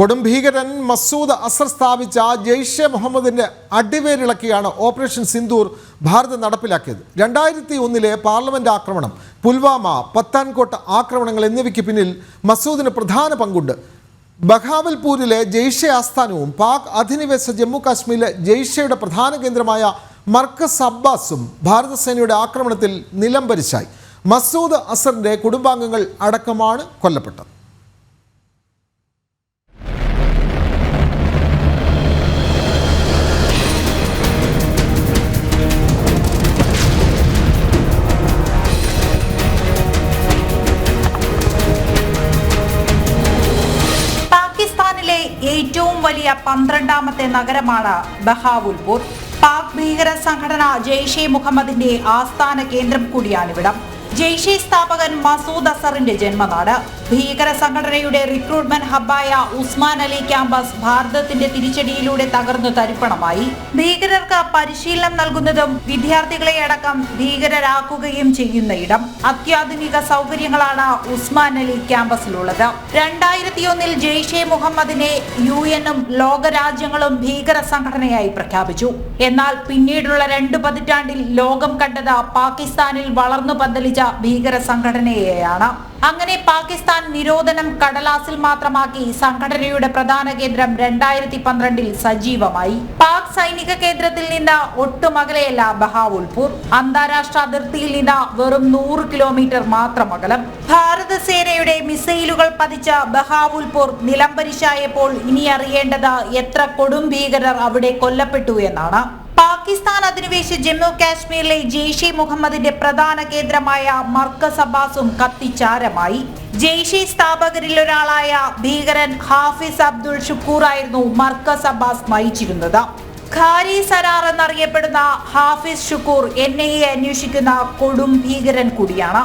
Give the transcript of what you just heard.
കൊടും ഭീകരൻ മസൂദ് അസർ സ്ഥാപിച്ച ജെയ്ഷെ മുഹമ്മദിന്റെ അടിവേരിളക്കിയാണ് ഓപ്പറേഷൻ സിന്ദൂർ ഭാരത് നടപ്പിലാക്കിയത്. രണ്ടായിരത്തി ഒന്നിലെ പാർലമെന്റ് ആക്രമണം പുൽവാമ പത്താൻകോട്ട് ആക്രമണങ്ങൾ എന്നിവയ്ക്ക് പിന്നിൽ മസൂദിന് പ്രധാന പങ്കുണ്ട്. ബഹാവൽപൂരിലെ ജെയ്ഷെ ആസ്ഥാനവും പാക് അധിനിവേശ ജമ്മു കാശ്മീരിലെ ജെയ്ഷയുടെ പ്രധാന കേന്ദ്രമായ മർക്കസ് അബ്ബാസും ഭാരതസേനയുടെ ആക്രമണത്തിൽ നിലംപരിശായി. മസൂദ് അസറിന്റെ കുടുംബാംഗങ്ങൾ അടക്കമാണ് കൊല്ലപ്പെട്ടത്. ഏറ്റവും വലിയ പന്ത്രണ്ടാമത്തെ നഗരമാണ് ബഹാവുൽപൂർ. പാക് ഭീകര സംഘടന ജെയ്ഷെ മുഹമ്മദിന്റെ ആസ്ഥാന കേന്ദ്രം കൂടിയാണിവിടം. ജെയ്ഷെ സ്ഥാപകൻ മസൂദ് അസറിന്റെ ജന്മനാട്. ഭീകര സംഘടനയുടെ റിക്രൂട്ട്മെന്റ് ഹബ്ബായ ഉസ്മാൻ അലി ക്യാമ്പസ് ഭാരതത്തിന്റെ തിരിച്ചടിയിലൂടെ തകർന്നു തരിപ്പണമായി. ഭീകരർക്ക് പരിശീലനം നൽകുന്നതും വിദ്യാർത്ഥികളെ അടക്കം ഭീകരരാക്കുകയും ചെയ്യുന്ന ഇടം അത്യാധുനിക സൗകര്യങ്ങളാണ് ഉസ്മാൻ അലി ക്യാമ്പസിലുള്ളത്. രണ്ടായിരത്തി ഒന്നിൽ ജെയ്ഷെ മുഹമ്മദിനെ യു എനും ലോകരാജ്യങ്ങളും ഭീകര സംഘടനയായി പ്രഖ്യാപിച്ചു. എന്നാൽ പിന്നീടുള്ള രണ്ട് പതിറ്റാണ്ടിൽ ലോകം കണ്ടത് പാകിസ്ഥാനിൽ വളർന്നു പന്തലിച്ച ഭീകര സംഘടനയെയാണ് അങ്ങനെ പാകിസ്ഥാൻ നിരോധനം കടലാസിൽ മാത്രമാക്കി സംഘടനയുടെ പ്രധാന കേന്ദ്രം രണ്ടായിരത്തി പന്ത്രണ്ടിൽ സജീവമായി. പാക് സൈനിക കേന്ദ്രത്തിൽ നിന്ന് ഒട്ടുമകലെയല്ല ബഹാവുൽപൂർ അന്താരാഷ്ട്ര അതിർത്തിയിൽ നിന്ന് വെറും നൂറ് കിലോമീറ്റർ മാത്രം അകലം. ഭാരത സേനയുടെ മിസൈലുകൾ പതിച്ച ബഹാവുൽപൂർ നിലംപരിശായപ്പോൾ ഇനി അറിയേണ്ടത് എത്ര കൊടും ഭീകരർ അവിടെ കൊല്ലപ്പെട്ടു എന്നാണ്. പാകിസ്ഥാൻ അധിനിവേശ ജമ്മു കാശ്മീരിലെ ജെയ്ഷെ മുഹമ്മദിന്റെ പ്രധാന കേന്ദ്രമായ മർക്കസ് അബ്ബാസും കത്തിച്ചാരമായി. ജെയ്ഷെ സ്ഥാപകരിൽ ഒരാളായ ഭീകരൻ ഹാഫിസ് അബ്ദുൾ ഷുക്കൂർ ആയിരുന്നു മർക്കസ് അബ്ബാസ് നയിച്ചിരുന്നത്. ഖാരി സരാർ എന്നറിയപ്പെടുന്ന Hafiz Shukoor N I A അന്വേഷിക്കുന്ന കൊടും ഭീകരൻ കൂടിയാണ്.